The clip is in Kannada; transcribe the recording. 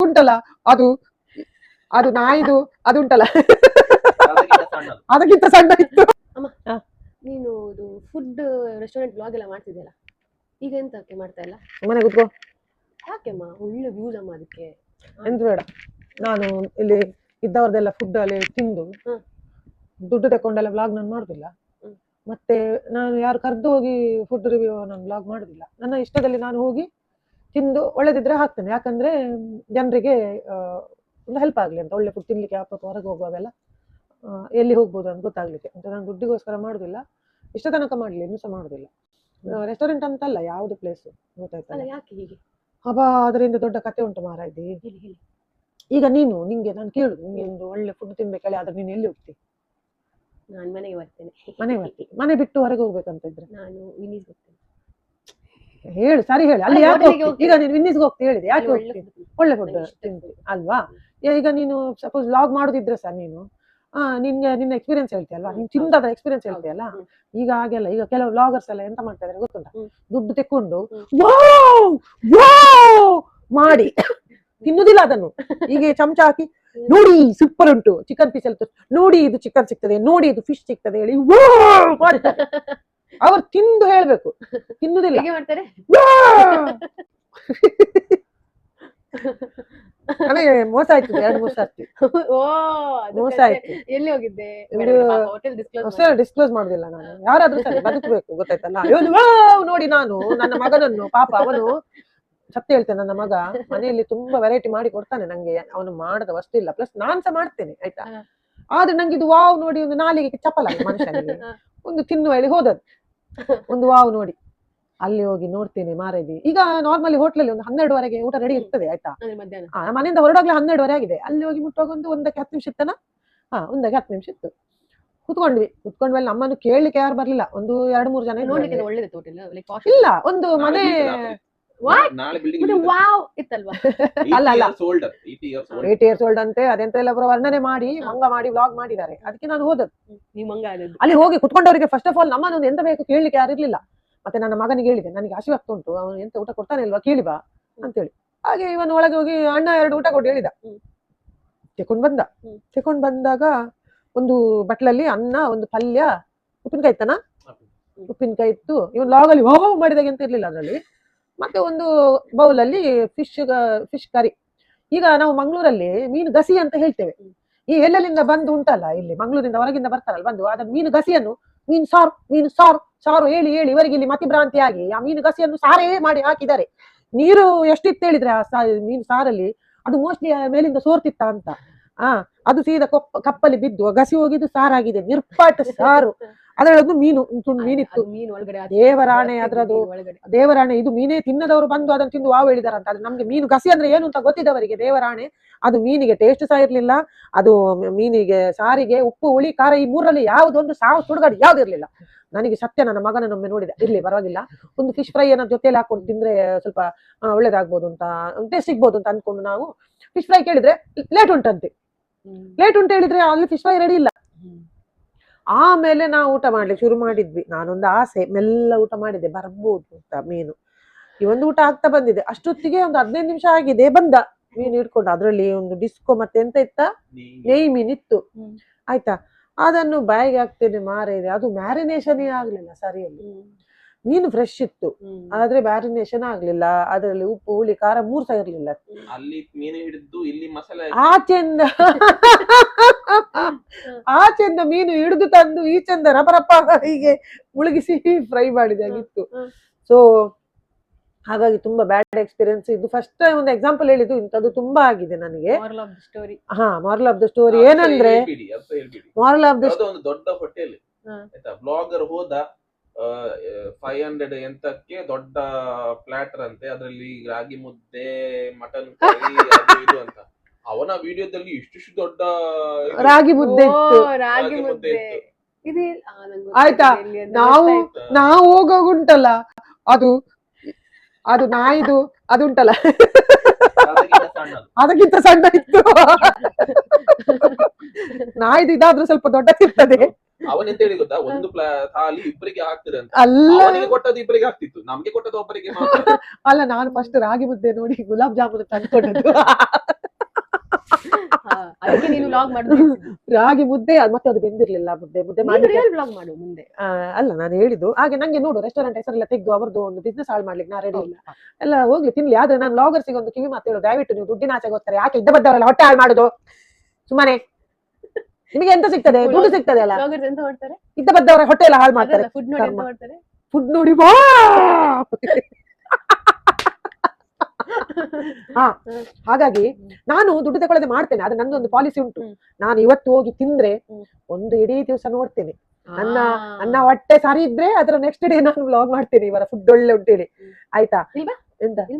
ಉಂಟಲ್ಲ? ಅದು ಅದು ನಾಯಿದು ಅದು ಉಂಟಲ್ಲ? ಅದಕ್ಕಿಂತ ಸಣ್ಣ ಇತ್ತು. ನೀನು ಇದು ಫುಡ್ ರೆಸ್ಟೋರೆಂಟ್ ಬ್ಲಾಗ್ ಎಲ್ಲ ಮಾಡ್ತಿದ್ಯಲ್ಲ? ಈಗ ಎಂತಕ್ಕೆ ಮಾಡ್ತಾ ಇಲ್ಲ? ಮನೆ ಕೂತ್ಕೋ. ಯಾಕೆಮ್ಮ ಒಳ್ಳೆ ವ್ಯೂಸ್ ಅಮ್ಮ ಅದಕ್ಕೆ. ಎಂತ ಬೇಡ. ನಾನು ಇಲ್ಲಿ ಇದ್ದವ್ರದೆಲ್ಲ ಫುಡ್ ಅಲ್ಲಿ ತಿಂದು ಹ್ಮ್. ದುಡ್ಡು ತಕೊಂಡೆಲ್ಲ ಬ್ಲಾಗ್ ನಾನು ಮಾಡುದಿಲ್ಲ. ಹ್ಮ್. ಮತ್ತೆ ನಾನು ಯಾರು ಕರೆದು ಹೋಗಿ ಫುಡ್ ರಿವ್ಯೂ ನಾನು ಬ್ಲಾಗ್ ಮಾಡುದಿಲ್ಲ. ನನ್ನ ಇಷ್ಟದಲ್ಲಿ ನಾನು ಹೋಗಿ ತಿಂದು ಒಳ್ಳೆದಿದ್ರೆ ಹಾಕ್ತೇನೆ. ಯಾಕಂದ್ರೆ ಜನರಿಗೆ ಒಂದು ಹೆಲ್ಪ್ ಆಗಲಿ ಅಂತ ಒಳ್ಳೆ ಫುಡ್ ತಿನ್ನಲಿಕ್ಕೆ ಅಪ್ಪ ಹೊರಗೆ ಹೋಗುವಾಗೆಲ್ಲ ಎಲ್ಲಿ ಹೋಗ್ಬೋದು ಅಂತ ಗೊತ್ತಾಗ್ಲಿಕ್ಕೆ. ಅಂತ ನಾನು ದುಡ್ಡಿಗೋಸ್ಕರ ಮಾಡೋದಿಲ್ಲ. ಇಷ್ಟ ತನಕ ಮಾಡಲಿ ಇನ್ನೂ ಸಹ ಮಾಡುದಿಲ್ಲ ರೆಸ್ಟೋರೆಂಟ್ ಅಂತಲ್ಲ ಯಾವ್ದು ಪ್ಲೇಸ್ ಗೊತ್ತಾಯ್ತಲ್ಲ? ಯಾಕೆ ಹೀಗೆ? ಅಬ್ಬ ಅದರಿಂದ ದೊಡ್ಡ ಕತೆ ಉಂಟು ಹೇಳಿ ಈಗ ನೀನು ನಿಂಗೆ ನಾನು ಕೇಳುದು ನಿಂಗೆ ಒಂದು ಒಳ್ಳೆ ಫುಡ್ ತಿನ್ಬೇಕಲ್ಲ ಆದ್ರೆ ನೀನು ಎಲ್ಲಿ ಹೋಗ್ತಿ? ನಾನು ಮನೆಗೆ ಬರ್ತೇನೆ. ಮನೆಗೆ ಬರ್ತೀನಿ ಮನೆ ಬಿಟ್ಟು ಹೊರಗೆ ಹೋಗ್ಬೇಕಂತ ಇದ್ರೆ? ನಾನು ವಿನೀಸ್ ಬರ್ತೇನೆ. ಹೇಳು ಸರಿ ಹೇಳಿ. ಅಲ್ಲಿ ಯಾಕೆ ಈಗ ನೀನು ವಿನ್ನಿಸ್ಗೆ ಹೋಗ್ತಿ ಹೇಳಿದೆ. ಯಾಕೆ ಹೋಗ್ತೀನಿ ಒಳ್ಳೆ ಹೋಗ್ತಿ? food ಒಳ್ಳೆ ಫುಡ್ ತಿಂತಿ ಅಲ್ವಾ? ಈಗ ನೀನು ಸಪೋಸ್ ಲಾಗ್ ಮಾಡುದಿದ್ರೆ ಸರ್ ನೀನು. ನಿನ್ಗೆ ನಿನ್ನ ಎಕ್ಸ್ಪೀರಿಯನ್ಸ್ ಹೇಳ್ತೀಯಲ್ವಾ ನೀನು ನೀನ್ ತಿಂದದ ಎಕ್ಸ್ಪೀರಿಯನ್ಸ್ ಹೇಳ್ತೀಯಲ್ಲ. ಈಗ ಹಾಗೆಲ್ಲ ಈಗ ಕೆಲವು ಬ್ಲಾಗರ್ಸ್ ಎಲ್ಲ ಎಂತ ಮಾಡ್ತಾ ಇದಾರೆ ಗೊತ್ತುಂಟ? ದುಡ್ಡು ತೆಕ್ಕೊಂಡು ಮಾಡಿ. ತಿನ್ನುದಿಲ್ಲ ಅದನ್ನು. ಹೀಗೆ ಚಮಚ ಹಾಕಿ ನೋಡಿ ಸೂಪರ್ ಉಂಟು. ಚಿಕನ್ ಪೀಸ್ ಎಲ್ಲ ನೋಡಿ ಇದು ಚಿಕನ್ ಸಿಗ್ತದೆ ನೋಡಿ ಇದು ಫಿಶ್ ಸಿಗ್ತದೆ ಹೇಳಿ ಓ ಮಾಡ್ತಾರೆ ಅವ್ರು ತಿಂದು ಹೇಳ್ಬೇಕು. ತಿನ್ನುದಿಲ್ಲ. ಹೇಗೆ ಮಾಡ್ತಾರೆ? ವಾವ್! ನನಗೆ ಮೋಸ ಆಯ್ತು ಎರಡು ಮೋಸ ಆಯ್ತು ಓ ಅದು ಮೋಸ ಆಯ್ತು. ಎಲ್ಲಿ ಹೋಗಿದ್ದೆ? ಹೋಟೆಲ್ ಡಿಸ್ಕ್ಲೋಸ್ ಹೊಸ ಡಿಸ್ಕ್ಲೋಸ್ ಮಾಡುದಿಲ್ಲ ನಾನು. ಯಾರಾದ್ರೂ ಸರಿ ಬದುಕಬೇಕು ಗೊತ್ತಾಯ್ತಲ್ಲ? ಇವನು ವಾವ್ ನೋಡಿ ನಾನು ನನ್ನ ಮಗನನ್ನು ಪಾಪ ಅವನು. ಸತ್ಯ ಹೇಳ್ತೇನೆ ನನ್ನ ಮಗ ಮನೆಯಲ್ಲಿ ತುಂಬಾ ವೆರೈಟಿ ಮಾಡಿ ಕೊಡ್ತಾನೆ ನಂಗೆ. ಅವನು ಮಾಡದ ವಸ್ತು ಇಲ್ಲ. ಪ್ಲಸ್ ನಾನ್ಸ ಸಹ ಮಾಡ್ತೇನೆ ಆಯ್ತಾ? ಆದ್ರೆ ನಂಗೆ ಇದು ವಾವ್ ನೋಡಿ ಒಂದು ನಾಲಿಗೆ ಚಪಲ ಮನುಷ್ಯನಿಗೆ. ಒಂದು ತಿನ್ನುವ ಹೇಳಿ ಹೋದದ್ದು. ಒಂದು ವಾವ್ ನೋಡಿ. ಅಲ್ಲಿ ಹೋಗಿ ನೋಡ್ತೇನೆ ಮಾರೇದಿ ಈಗ ನಾರ್ಮಲಿ ಹೋಟ್ಲಲ್ಲಿ ಒಂದು ಹನ್ನೆರಡುವರೆಗೆ ಊಟ ರೆಡಿ ಇರ್ತದೆ ಆಯ್ತಾ? ಆ, ಮನೆಯಿಂದ ಹೊರಡೋಗ್ಲೇ ಹನ್ನೆರಡುವರೆ ಆಗಿದೆ. ಅಲ್ಲಿ ಹೋಗಿ ಮುಟ್ಟುವಾಗ ಒಂದು ಒಂದಕ್ಕೆ ಹತ್ತು ನಿಮಿಷ ಇತ್ತನ ಹಾ ಒಂದಕ್ಕೆ ಹತ್ತು ನಿಮಿಷ ಇತ್ತು. ಕುತ್ಕೊಂಡ್ವಿ. ಕುತ್ಕೊಂಡ್ಮೇಲೆ ನಮ್ಮನ್ನು ಕೇಳಲಿಕ್ಕೆ ಯಾರು ಬರ್ಲಿಲ್ಲ. ಒಂದು ಎರಡು ಮೂರು ಜನ ಇಲ್ಲ ಒಂದು ಮನೆ? ನಾಳೆ ಬಿಲ್ಡಿಂಗ್ ಮತ್ತೆ ವಾವ್ ಇತ್ತಲ್ವಾ? ಅಲ್ಲ, ಅಲ್ಲ. Solder years old eight years old ಅಂತೆ ಅದೆಂತ ಎಲ್ಲ ವರ್ಣನೆ ಮಾಡಿ ಮಂಗ ಮಾಡಿ ವ್ಲಾಗ್ ಮಾಡಿದ್ದಾರೆ. ಅದಕ್ಕೆ ನಾನು ಹೋದದ್ದು. ನೀವು ಮಂಗ ಅಲ್ಲಿ ಹೋಗಿ ಕುತ್ಕೊಂಡವರಿಗೆ ಫಸ್ಟ್ ಆಫ್ ಆಲ್ ನಮ್ಮನ್ನು ಎಂತ ಬೇಕು ಕೇಳಲಿಕ್ಕೆ ಯಾರು ಇರ್ಲಿಲ್ಲ. ಮತ್ತೆ ನನ್ನ ಮಗನಿಗೆ ಹೇಳಿದೆ ನನಗೆ ಹಸಿವಾಗ್ತಾ ಉಂಟು ಅವನು ಎಂತ ಊಟ ಕೊಡ್ತಾನೆ ಇಲ್ವಾ ಕೇಳಿ ಬಾ ಅಂತೇಳಿ. ಹಾಗೆ ಇವನು ಒಳಗೆ ಹೋಗಿ ಅಣ್ಣ ಎರಡು ಊಟ ಕೊಟ್ಟು ಹೇಳಿದ. ತೆಕೊಂಡ್ ಬಂದ. ತೆಕೊಂಡ್ ಬಂದಾಗ ಒಂದು ಬಟ್ಲಲ್ಲಿ ಅನ್ನ ಒಂದು ಪಲ್ಯ ಉಪ್ಪಿನಕಾಯಿ ಇತ್ತನ? ಉಪ್ಪಿನಕಾಯಿ ಇತ್ತು. ಇವನ್ ಲಾಗಲ್ಲಿ ವಾವ್ ಮಾಡಿದಾಗ ಎಂತ ಇರ್ಲಿಲ್ಲ ಅದರಲ್ಲಿ. ಮತ್ತೆ ಒಂದು ಬೌಲಲ್ಲಿ ಫಿಶ್ ಫಿಶ್ ಕರಿ ಈಗ ನಾವು ಮಂಗಳೂರಲ್ಲಿ ಮೀನು ಗಸಿ ಅಂತ ಹೇಳ್ತೇವೆ. ಈ ಎಲ್ಲೆಲ್ಲಿಂದ ಬಂದು ಉಂಟಲ್ಲ ಇಲ್ಲಿ, ಮಂಗಳೂರಿಂದ ಹೊರಗಿಂದ ಬರ್ತಾರಲ್ಲ, ಬಂದು ಅದನ್ನು ಮೀನು ಗಸಿಯನ್ನು, ಮೀನು ಸಾರು ಮೀನು ಸಾರು ಸಾರು ಹೇಳಿ ಹೇಳಿ, ಇವರಿಗೆ ಇಲ್ಲಿ ಮತಿಭ್ರಾಂತಿಯಾಗಿ ಆ ಮೀನು ಗಸಿಯನ್ನು ಸಾರೇ ಮಾಡಿ ಹಾಕಿದ್ದಾರೆ. ನೀರು ಎಷ್ಟಿತ್ತು ಹೇಳಿದ್ರೆ ಆ ಮೀನು ಸಾರಲ್ಲಿ? ಅದು ಮೋಸ್ಟ್ಲಿ ಮೇಲಿಂದ ಸೋರ್ತಿತ್ತ ಅಂತ. ಆ, ಅದು ಸೀದಾ ಕೊಪ್ಪ, ಕಪ್ಪಲ್ಲಿ ಬಿದ್ದು ಗಸಿ ಹೋಗಿದ್ದು ಸಾರಾಗಿದೆ ನಿರ್ಪಾಟ ಸಾರು. ಅದರೊಳಗೆ ಮೀನು ಮೀನಿತ್ತು. ಮೀನು ಒಳಗಡೆ ದೇವರಾಣೆ ಅದ್ರದ್ದು. ಒಳಗಡೆ. ದೇವರಾಣೆ ಇದು ಮೀನೇ ತಿನ್ನದವರು ಬಂದು ಅದನ್ನು ತಿಂದು ವಾವ್ ಹೇಳಿದಾರಂತ ಅದು ನಮ್ಗೆ ಮೀನು ಗಸಿ ಅಂದ್ರೆ ಏನು ಅಂತ ಗೊತ್ತಿದ್ದವರಿಗೆ ದೇವರಾಣೆ. ಅದು ಮೀನಿಗೆ ಟೇಸ್ಟ್ ಸಹ ಇರ್ಲಿಲ್ಲ. ಅದು ಮೀನಿಗೆ ಸಾರಿಗೆ ಉಪ್ಪು ಹುಳಿ ಖಾರ ಈ ಮೂರಲ್ಲಿ ಯಾವುದೊಂದು ಸಾವು ಸುಡುಗಾಡು ಯಾವ್ದು ಇರ್ಲಿಲ್ಲ. ನನಗೆ ಸತ್ಯ ನನ್ನ ಮಗನನ್ನೊಮ್ಮೆ ನೋಡಿದೆ. ಇರ್ಲಿ ಪರವಾಗಿಲ್ಲ. ಒಂದು ಫಿಶ್ ಫ್ರೈ ಅನ್ನ ಜೊತೆಯಲ್ಲಿ ಹಾಕೊಂಡು ತಿಂದ್ರೆ ಸ್ವಲ್ಪ ಒಳ್ಳೇದಾಗ್ಬೋದು ಅಂತ ಟೇಸ್ಟ್ ಸಿಗ್ಬೋದು ಅಂತ ಅನ್ಕೊಂಡು ನಾವು ಫಿಶ್ ಫ್ರೈ ಕೇಳಿದ್ರೆ ಲೇಟ್ ಉಂಟಂತೆ. ಲೇಟ್ ಉಂಟು ಹೇಳಿದ್ರೆ ಅಲ್ಲಿ ಫಿಶ್ ಫ್ರೈ ರೆಡಿ ಇಲ್ಲ. ಆಮೇಲೆ ನಾವು ಊಟ ಮಾಡ್ಲಿಕ್ಕೆ ಶುರು ಮಾಡಿದ್ವಿ. ನಾನೊಂದು ಆಸೆ ಮೆಲ್ಲ ಊಟ ಮಾಡಿದೆ ಬರ್ಬೋದು ಅಂತ ಮೀನು. ಈ ಒಂದು ಊಟ ಆಗ್ತಾ ಬಂದಿದೆ. ಅಷ್ಟೊತ್ತಿಗೆ ಒಂದು ಹದಿನೈದು ನಿಮಿಷ ಆಗಿದೆ ಬಂದ. ಮೀನು ಇಟ್ಕೊಂಡು ಅದರಲ್ಲಿ ಒಂದು ಡಿಸ್ಕೋ ಮತ್ತೆ ಎಂತ ಇತ್ತ? ನೈ ಮೀನ್. ಇತ್ತು. ಆಯ್ತಾ? ಅದನ್ನು ಬಾಯಿಗೆ ಹಾಕ್ತೇನೆ ಮಾರಿದೆ. ಅದು ಮ್ಯಾರಿನೇಷನೇ ಆಗ್ಲಿಲ್ಲ ಸರಿಯಲ್ಲಿ. ಮೀನು ಫ್ರೆಶ್ ಇತ್ತು. ಆದ್ರೆ ಮ್ಯಾರಿನೇಷನ್ ಆಗ್ಲಿಲ್ಲ. ಅದರಲ್ಲಿ ಉಪ್ಪು ಹುಳಿ ಖಾರ ಮೂರ್ ಸಹ ಇರ್ಲಿಲ್ಲ. ಅಲ್ಲಿ ಮೀನು ಹಿಡಿದು ಇಲ್ಲಿ ಮಸಾಲೆ ಆಚೆಂದ ಆಚೆಂದ ಮೀನು ಹಿಡಿದು ತಂದು ಈ ಚಂದ ರಪರಪ್ಪ ಹೀಗೆ ಮುಳುಗಿಸಿ ಫ್ರೈ ಮಾಡಿದಾಗಿತ್ತು. ಸೊ ಹಾಗಾಗಿ ತುಂಬಾ ಬ್ಯಾಡ್ ಎಕ್ಸ್ಪೀರಿಯನ್ಸ್ ಇದು. ಫಸ್ಟ್ ಒಂದು ಎಕ್ಸಾಂಪಲ್ ಹೇಳಿದ್ದು ಇಂಥದ್ದು ತುಂಬಾ ಆಗಿದೆ ನನಗೆ. ಹಾ ಮಾರಲ್ ಆಫ್ ದ ಸ್ಟೋರಿ ಏನಂದ್ರೆ ಮಾರಲ್ ಆಫ್ ದ ದೊಡ್ಡ ಹೋಟೆಲ್ ಬ್ಲಾಗರ್ ಹೋದ ಫೈವ್ ಹಂಡ್ರೆಡ್ ಎಂತಕ್ಕೆ ದೊಡ್ಡ ಪ್ಲಾಟರ್ ಅಂತೆ ಅದ್ರಲ್ಲಿ ರಾಗಿ ಮುದ್ದೆ ಮಟನ್ ಇದು ಅಂತ. ಅವನ ವಿಡಿಯೋದಲ್ಲಿ ಇಷ್ಟಿಷ್ಟು ದೊಡ್ಡ ರಾಗಿ ಮುದ್ದೆ ಇತ್ತು. ರಾಗಿ ಮುದ್ದೆ ಇತ್ತು. ಆಯ್ತಾ? ನಾವು. ನಾವು ಹೋಗೋಗ ಉಂಟಲ್ಲ ಅದು ಅದು ನಾಯಿದು ಅದು ಉಂಟಲ್ಲ ಅದಕ್ಕಿಂತ ಸಣ್ಣದು. ಅದಕ್ಕಿಂತ ಸಣ್ಣ ಇತ್ತು. ನಾಯಿದು ಇದಾದ್ರೂ ಸ್ವಲ್ಪ ದೊಡ್ಡದಿರ್ತದೆ. ಅವನೆಂತ ಹೇಳಿ ಗೊತ್ತಾ? ಒಂದು ಪ್ಲಾ ಥಾಲಿ ಇಬ್ಬರಿಗೆ ಆಗ್ತದೆ ಅಂತ. ಅಲ್ಲ. ಅವನಿಗೆ ಕೊಟ್ಟದ್ದು ಇಬ್ಬರಿಗೆ ಆಗ್ತಿತ್ತು ನಮ್ಗೆ ಕೊಟ್ಟದ್ದು ಒಬ್ಬರಿಗೆ ಮಾತ್ರ. ಅಲ್ಲ ನಾನು ಫಸ್ಟ್ ರಾಗಿ ಮುದ್ದೆ ನೋಡಿ ಗುಲಾಬ್ ಜಾಮೂನ್ ತಂದ್ಕೊಂಡದ್ದು ಹಾ, ಅದಕ್ಕೆ ನೀನು ಲಾಗ್ ಮಾಡುದು ರಾಗಿ ಮುದ್ದೆ ಅದ್ ಮತ್ತೆ ಅದು ಬೆಂದಿರ್ಲಿಲ್ಲ ಮುದ್ದೆ. ಮುದ್ದೆ ಮಾಡ್ಲಿಕ್ಕೆ. ರಿಯಲ್ ಬ್ಲಾಗ್ ಮಾಡು ಮುಂದೆ. ಆ, ಅಲ್ಲ ನಾನು ಹೇಳಿದ್ದು. ಹಾಗೆ ನಂಗೆ ನೋಡು ರೆಸ್ಟೋರೆಂಟ್ ಹೆಸರೆಲ್ಲ ತೆಗೆದು ಅವರದ್ದು ಒಂದು ಬಿಸ್ನೆಸ್ ಹಾಳು ಮಾಡ್ಲಿಕ್ಕೆ ನಾ ರೆಡಿ ಇಲ್ಲ. ಎಲ್ಲ ಹೋಗ್ಲಿ ತಿನ್ಲಿ. ಆದ್ರೆ ನಾನು ಲಾಗರ್ಸಿಗೆ ಒಂದು ಕಿವಿ ಮಾತು ಹೇಳು ದಯವಿಟ್ಟು ನೀವು ದುಡ್ಡಿನ ಆಚೆ ಹೋಗ್ತಾರೆ. ಯಾಕೆ ಇದ್ದ ಬದ್ದವರೆಲ್ಲ ಹೊಟ್ಟೆ ಹಾಳು ಮಾಡುದು? ಸುಮ್ಮನೆ. ನಿಮಗೆ ಎಂತ ಸಿಗ್ತದೆ? ದುಡ್ಡು ಸಿಗ್ತದೆ ಅಲ್ಲ? ಇದ್ದ ಬದ್ದವರ ಹೊಟ್ಟೆ ಎಲ್ಲ ಹಾಳು ಮಾಡ್ತಾರೆ. ಫುಡ್ ನೋಡಿ ಬಾ! ಹಾ ಹಾಗಾಗಿ ನಾನು ದುಡ್ಡು ತಗೊಳ್ಳದೆ ಮಾಡ್ತೇನೆ ಅದು ಒಂದು ಪಾಲಿಸಿ ಉಂಟು. ನಾನು ಇವತ್ತು ಹೋಗಿ ತಿಂದ್ರೆ ಒಂದು ಇಡೀ ದಿವಸ ನೋಡ್ತೇನೆ. ನನ್ನ ನನ್ನ ಹೊಟ್ಟೆ ಸರಿ ಇದ್ರೆ ಅದರ ನೆಕ್ಸ್ಟ್ ಡೇ ನಾನು ವ್ಲಾಗ್ ಮಾಡ್ತೇನೆ ಇವರ ಫುಡ್ ಒಳ್ಳೆ ಉಂಟು ಹ್ಮ್. ಆಯ್ತಾ? ಎಂತ?